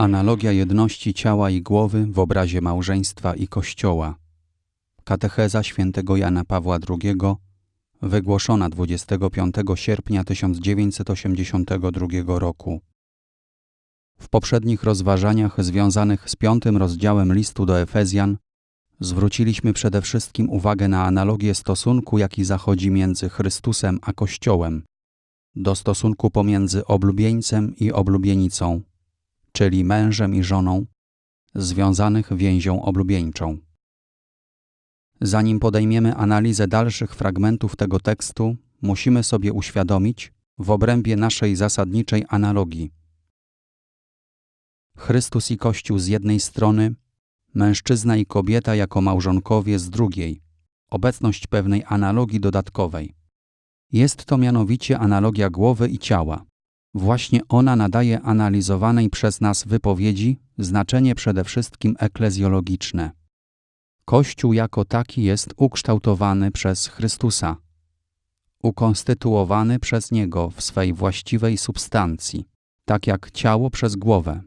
Analogia jedności ciała i głowy w obrazie małżeństwa i Kościoła. Katecheza świętego Jana Pawła II, wygłoszona 25 sierpnia 1982 roku. W poprzednich rozważaniach związanych z piątym rozdziałem listu do Efezjan zwróciliśmy przede wszystkim uwagę na analogię stosunku, jaki zachodzi między Chrystusem a Kościołem, do stosunku pomiędzy oblubieńcem i oblubienicą, czyli mężem i żoną, związanych więzią oblubieńczą. Zanim podejmiemy analizę dalszych fragmentów tego tekstu, musimy sobie uświadomić w obrębie naszej zasadniczej analogii. Chrystus i Kościół z jednej strony, mężczyzna i kobieta jako małżonkowie z drugiej, obecność pewnej analogii dodatkowej. Jest to mianowicie analogia głowy i ciała. Właśnie ona nadaje analizowanej przez nas wypowiedzi znaczenie przede wszystkim eklezjologiczne. Kościół jako taki jest ukształtowany przez Chrystusa, ukonstytuowany przez Niego w swej właściwej substancji, tak jak ciało przez głowę.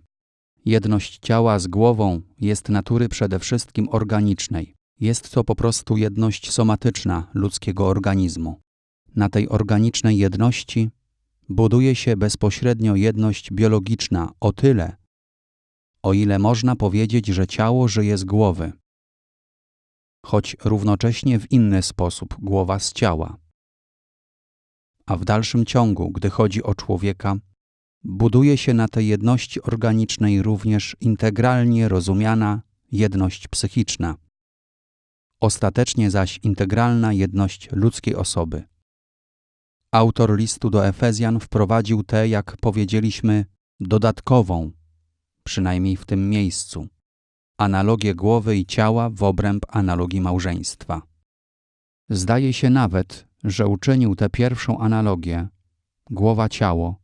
Jedność ciała z głową jest natury przede wszystkim organicznej. Jest to po prostu jedność somatyczna ludzkiego organizmu. Na tej organicznej jedności buduje się bezpośrednio jedność biologiczna o tyle, o ile można powiedzieć, że ciało żyje z głowy, choć równocześnie w inny sposób głowa z ciała. A w dalszym ciągu, gdy chodzi o człowieka, buduje się na tej jedności organicznej również integralnie rozumiana jedność psychiczna, ostatecznie zaś integralna jedność ludzkiej osoby. Autor listu do Efezjan wprowadził tę, jak powiedzieliśmy, dodatkową, przynajmniej w tym miejscu, analogię głowy i ciała w obręb analogii małżeństwa. Zdaje się nawet, że uczynił tę pierwszą analogię, głowa-ciało,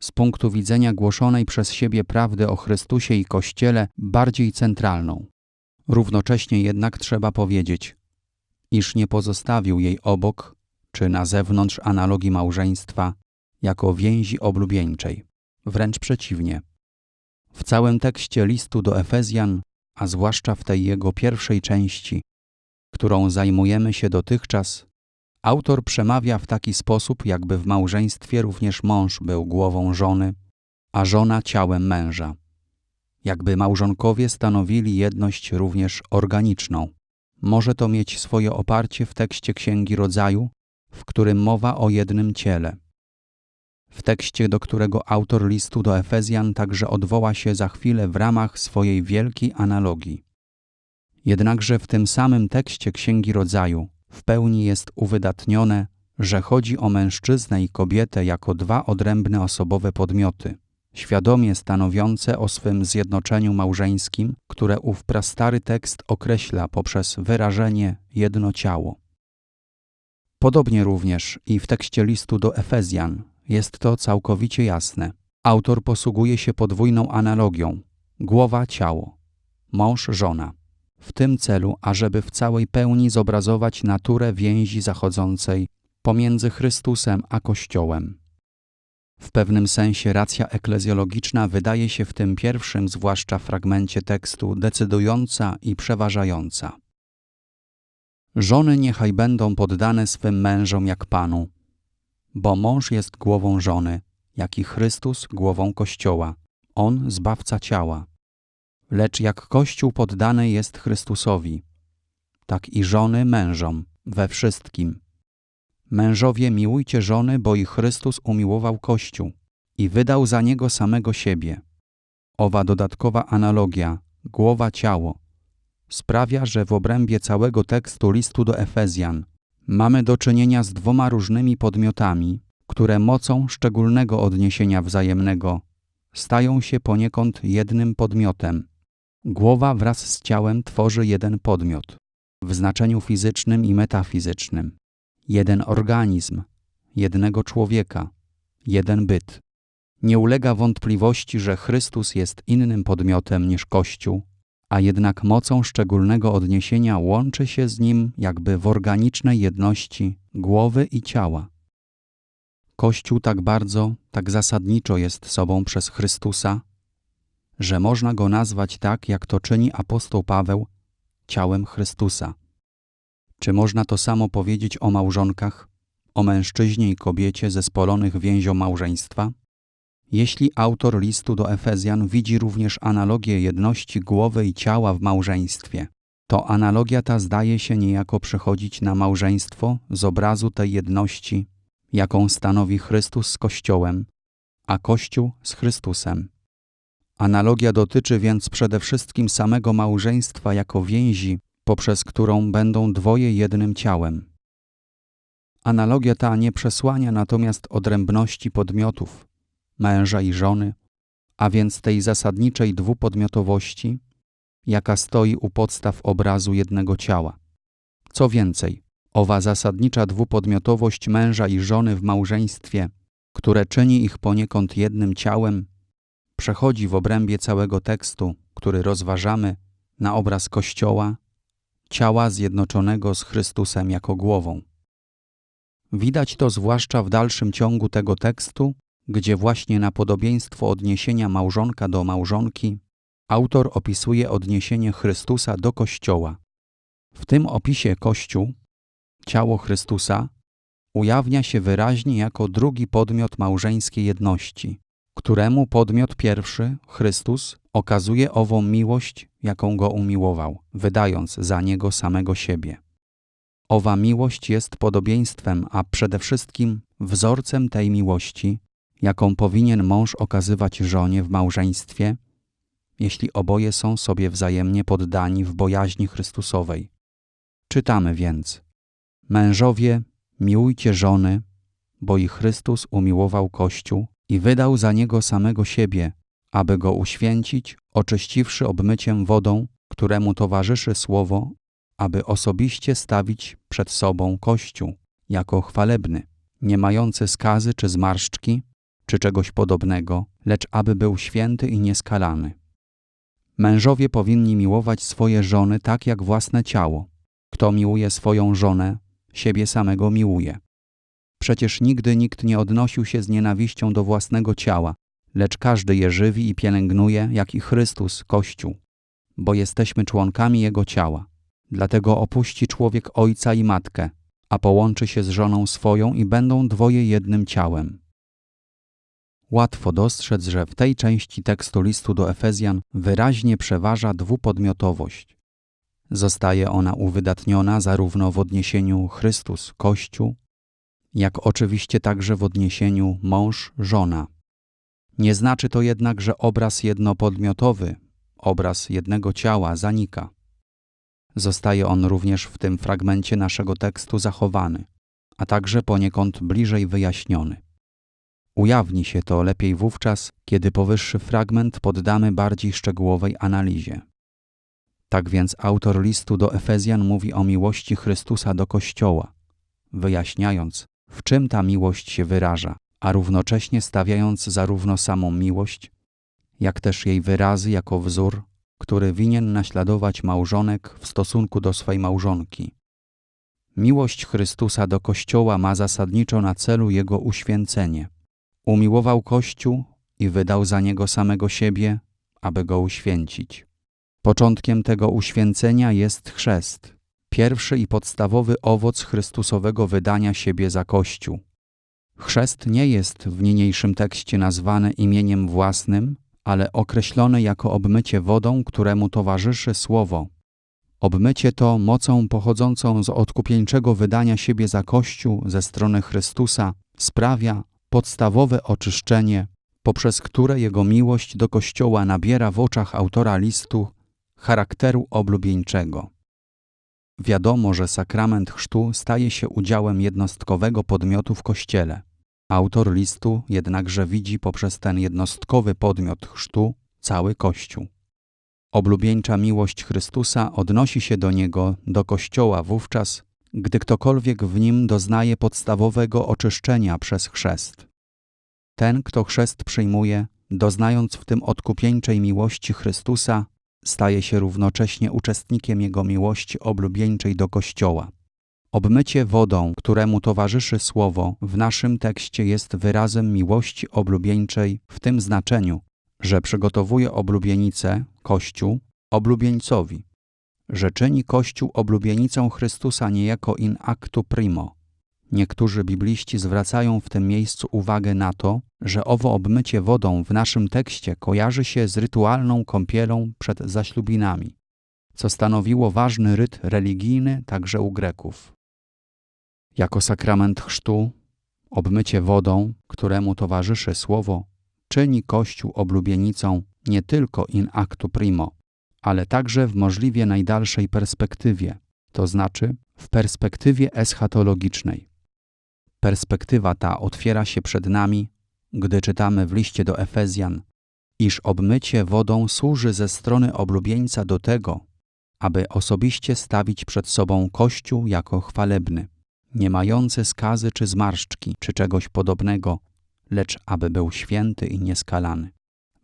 z punktu widzenia głoszonej przez siebie prawdy o Chrystusie i Kościele bardziej centralną. Równocześnie jednak trzeba powiedzieć, iż nie pozostawił jej obok czy na zewnątrz analogii małżeństwa jako więzi oblubieńczej. Wręcz przeciwnie. W całym tekście listu do Efezjan, a zwłaszcza w tej jego pierwszej części, którą zajmujemy się dotychczas, autor przemawia w taki sposób, jakby w małżeństwie również mąż był głową żony, a żona ciałem męża. Jakby małżonkowie stanowili jedność również organiczną. Może to mieć swoje oparcie w tekście Księgi Rodzaju, w którym mowa o jednym ciele. W tekście, do którego autor listu do Efezjan także odwoła się za chwilę w ramach swojej wielkiej analogii. Jednakże w tym samym tekście Księgi Rodzaju w pełni jest uwydatnione, że chodzi o mężczyznę i kobietę jako dwa odrębne osobowe podmioty, świadomie stanowiące o swym zjednoczeniu małżeńskim, które ów prastary tekst określa poprzez wyrażenie jedno ciało. Podobnie również i w tekście listu do Efezjan jest to całkowicie jasne. Autor posługuje się podwójną analogią głowa ciało, mąż żona. W tym celu, ażeby w całej pełni zobrazować naturę więzi zachodzącej pomiędzy Chrystusem a Kościołem. W pewnym sensie racja eklezjologiczna wydaje się w tym pierwszym, zwłaszcza fragmencie tekstu, decydująca i przeważająca. Żony niechaj będą poddane swym mężom jak Panu, bo mąż jest głową żony, jak i Chrystus głową Kościoła, On zbawca ciała. Lecz jak Kościół poddany jest Chrystusowi, tak i żony mężom we wszystkim. Mężowie miłujcie żony, bo i Chrystus umiłował Kościół i wydał za niego samego siebie. Owa dodatkowa analogia, głowa ciało, sprawia, że w obrębie całego tekstu listu do Efezjan mamy do czynienia z dwoma różnymi podmiotami, które mocą szczególnego odniesienia wzajemnego stają się poniekąd jednym podmiotem. Głowa wraz z ciałem tworzy jeden podmiot w znaczeniu fizycznym i metafizycznym. Jeden organizm, jednego człowieka, jeden byt. Nie ulega wątpliwości, że Chrystus jest innym podmiotem niż Kościół, a jednak mocą szczególnego odniesienia łączy się z nim jakby w organicznej jedności głowy i ciała. Kościół tak bardzo, tak zasadniczo jest sobą przez Chrystusa, że można go nazwać tak, jak to czyni apostoł Paweł, ciałem Chrystusa. Czy można to samo powiedzieć o małżonkach, o mężczyźnie i kobiecie zespolonych więzią małżeństwa? Jeśli autor listu do Efezjan widzi również analogię jedności głowy i ciała w małżeństwie, to analogia ta zdaje się niejako przechodzić na małżeństwo z obrazu tej jedności, jaką stanowi Chrystus z Kościołem, a Kościół z Chrystusem. Analogia dotyczy więc przede wszystkim samego małżeństwa jako więzi, poprzez którą będą dwoje jednym ciałem. Analogia ta nie przesłania natomiast odrębności podmiotów, męża i żony, a więc tej zasadniczej dwupodmiotowości, jaka stoi u podstaw obrazu jednego ciała. Co więcej, owa zasadnicza dwupodmiotowość męża i żony w małżeństwie, które czyni ich poniekąd jednym ciałem, przechodzi w obrębie całego tekstu, który rozważamy, na obraz Kościoła, ciała zjednoczonego z Chrystusem jako głową. Widać to zwłaszcza w dalszym ciągu tego tekstu, gdzie właśnie na podobieństwo odniesienia małżonka do małżonki autor opisuje odniesienie Chrystusa do Kościoła. W tym opisie Kościół, ciało Chrystusa, ujawnia się wyraźnie jako drugi podmiot małżeńskiej jedności, któremu podmiot pierwszy, Chrystus, okazuje ową miłość, jaką go umiłował, wydając za niego samego siebie. Owa miłość jest podobieństwem, a przede wszystkim wzorcem tej miłości, jaką powinien mąż okazywać żonie w małżeństwie, jeśli oboje są sobie wzajemnie poddani w bojaźni Chrystusowej. Czytamy więc: Mężowie, miłujcie żony, bo i Chrystus umiłował Kościół i wydał za niego samego siebie, aby go uświęcić, oczyściwszy obmyciem wodą, któremu towarzyszy słowo, aby osobiście stawić przed sobą Kościół jako chwalebny, nie mający skazy czy zmarszczki, czy czegoś podobnego, lecz aby był święty i nieskalany. Mężowie powinni miłować swoje żony tak jak własne ciało. Kto miłuje swoją żonę, siebie samego miłuje. Przecież nigdy nikt nie odnosił się z nienawiścią do własnego ciała, lecz każdy je żywi i pielęgnuje, jak i Chrystus, Kościół, bo jesteśmy członkami Jego ciała. Dlatego opuści człowiek ojca i matkę, a połączy się z żoną swoją i będą dwoje jednym ciałem. Łatwo dostrzec, że w tej części tekstu listu do Efezjan wyraźnie przeważa dwupodmiotowość. Zostaje ona uwydatniona zarówno w odniesieniu Chrystus-Kościół, jak oczywiście także w odniesieniu mąż-żona. Nie znaczy to jednak, że obraz jednopodmiotowy, obraz jednego ciała zanika. Zostaje on również w tym fragmencie naszego tekstu zachowany, a także poniekąd bliżej wyjaśniony. Ujawni się to lepiej wówczas, kiedy powyższy fragment poddamy bardziej szczegółowej analizie. Tak więc autor listu do Efezjan mówi o miłości Chrystusa do Kościoła, wyjaśniając, w czym ta miłość się wyraża, a równocześnie stawiając zarówno samą miłość, jak też jej wyrazy jako wzór, który winien naśladować małżonek w stosunku do swej małżonki. Miłość Chrystusa do Kościoła ma zasadniczo na celu jego uświęcenie. Umiłował Kościół i wydał za niego samego siebie, aby go uświęcić. Początkiem tego uświęcenia jest chrzest, pierwszy i podstawowy owoc Chrystusowego wydania siebie za Kościół. Chrzest nie jest w niniejszym tekście nazwany imieniem własnym, ale określony jako obmycie wodą, któremu towarzyszy słowo. Obmycie to mocą pochodzącą z odkupieńczego wydania siebie za Kościół ze strony Chrystusa sprawia podstawowe oczyszczenie, poprzez które jego miłość do Kościoła nabiera w oczach autora listu charakteru oblubieńczego. Wiadomo, że sakrament chrztu staje się udziałem jednostkowego podmiotu w Kościele. Autor listu jednakże widzi poprzez ten jednostkowy podmiot chrztu cały Kościół. Oblubieńcza miłość Chrystusa odnosi się do Niego, do Kościoła wówczas, gdy ktokolwiek w nim doznaje podstawowego oczyszczenia przez chrzest. Ten, kto chrzest przyjmuje, doznając w tym odkupieńczej miłości Chrystusa, staje się równocześnie uczestnikiem Jego miłości oblubieńczej do Kościoła. Obmycie wodą, któremu towarzyszy słowo, w naszym tekście jest wyrazem miłości oblubieńczej w tym znaczeniu, że przygotowuje oblubienicę, Kościół, oblubieńcowi, że czyni Kościół oblubienicą Chrystusa niejako in actu primo. Niektórzy bibliści zwracają w tym miejscu uwagę na to, że owo obmycie wodą w naszym tekście kojarzy się z rytualną kąpielą przed zaślubinami, co stanowiło ważny ryt religijny także u Greków. Jako sakrament chrztu, obmycie wodą, któremu towarzyszy słowo, czyni Kościół oblubienicą nie tylko in actu primo, ale także w możliwie najdalszej perspektywie, to znaczy w perspektywie eschatologicznej. Perspektywa ta otwiera się przed nami, gdy czytamy w liście do Efezjan, iż obmycie wodą służy ze strony oblubieńca do tego, aby osobiście stawić przed sobą Kościół jako chwalebny, nie mający skazy czy zmarszczki, czy czegoś podobnego, lecz aby był święty i nieskalany.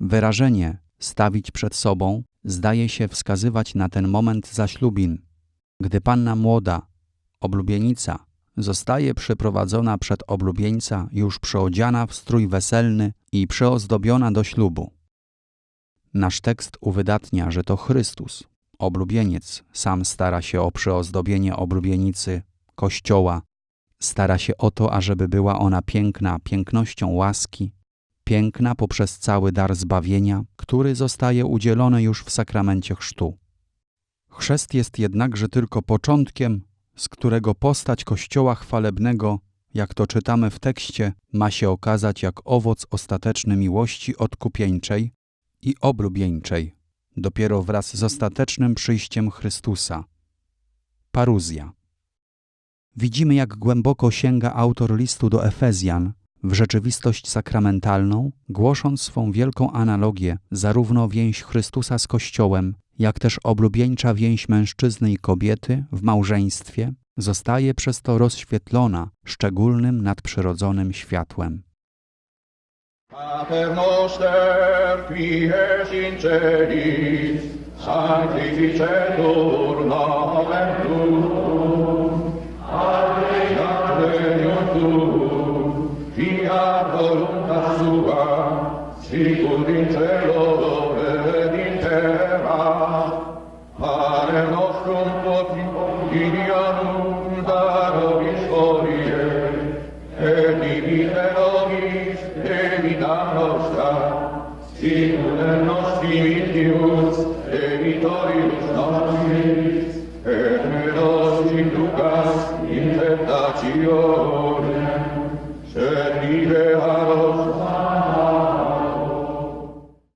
Wyrażenie stawić przed sobą zdaje się wskazywać na ten moment zaślubin, gdy panna młoda, oblubienica, zostaje przyprowadzona przed oblubieńca już przyodziana w strój weselny i przyozdobiona do ślubu. Nasz tekst uwydatnia, że to Chrystus, oblubieniec, sam stara się o przyozdobienie oblubienicy, Kościoła, stara się o to, ażeby była ona piękna pięknością łaski, piękna poprzez cały dar zbawienia, który zostaje udzielony już w sakramencie chrztu. Chrzest jest jednakże tylko początkiem, z którego postać Kościoła chwalebnego, jak to czytamy w tekście, ma się okazać jak owoc ostateczny miłości odkupieńczej i oblubieńczej, dopiero wraz z ostatecznym przyjściem Chrystusa. Paruzja. Widzimy, jak głęboko sięga autor listu do Efezjan w rzeczywistość sakramentalną, głosząc swą wielką analogię, zarówno więź Chrystusa z Kościołem, jak też oblubieńcza więź mężczyzny i kobiety w małżeństwie, zostaje przez to rozświetlona szczególnym nadprzyrodzonym światłem. Noster, sanctificetur nomen tuum, voluntas sua, sicur in cielo dove in terra, pare nostrum potim quotidianum daro historie, et divide nobis de vita nostra, sicur en nostri vitius, evitorius nostris,